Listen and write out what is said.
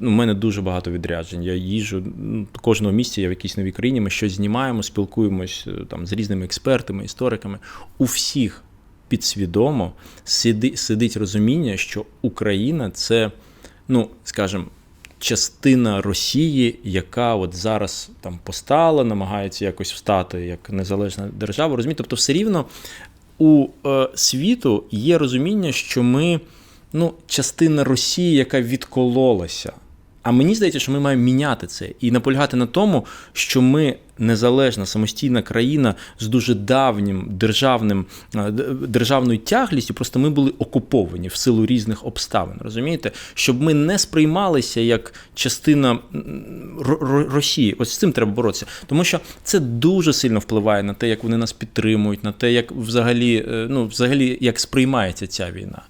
Ну, У мене дуже багато відряджень. Я їжджу ну, кожного місця, я в якійсь новій країні. Ми щось знімаємо, спілкуємось е, там з різними експертами, істориками. У всіх підсвідомо сиди, сидить розуміння, що Україна це, ну скажімо, частина Росії, яка от зараз там постала, намагається якось встати як незалежна держава. Розумієте? Тобто, все рівно у е, світу є розуміння, що ми ну, частина Росії, яка відкололася. А мені здається, що ми маємо міняти це і наполягати на тому, що ми незалежна самостійна країна з дуже давнім державним е, державною тяглістю. Просто ми були окуповані в силу різних обставин. Розумієте, щоб ми не сприймалися як частина Росії. Ось з цим треба боротися, тому що це дуже сильно впливає на те, як вони нас підтримують, на те, як взагалі, е, ну взагалі як сприймається ця війна.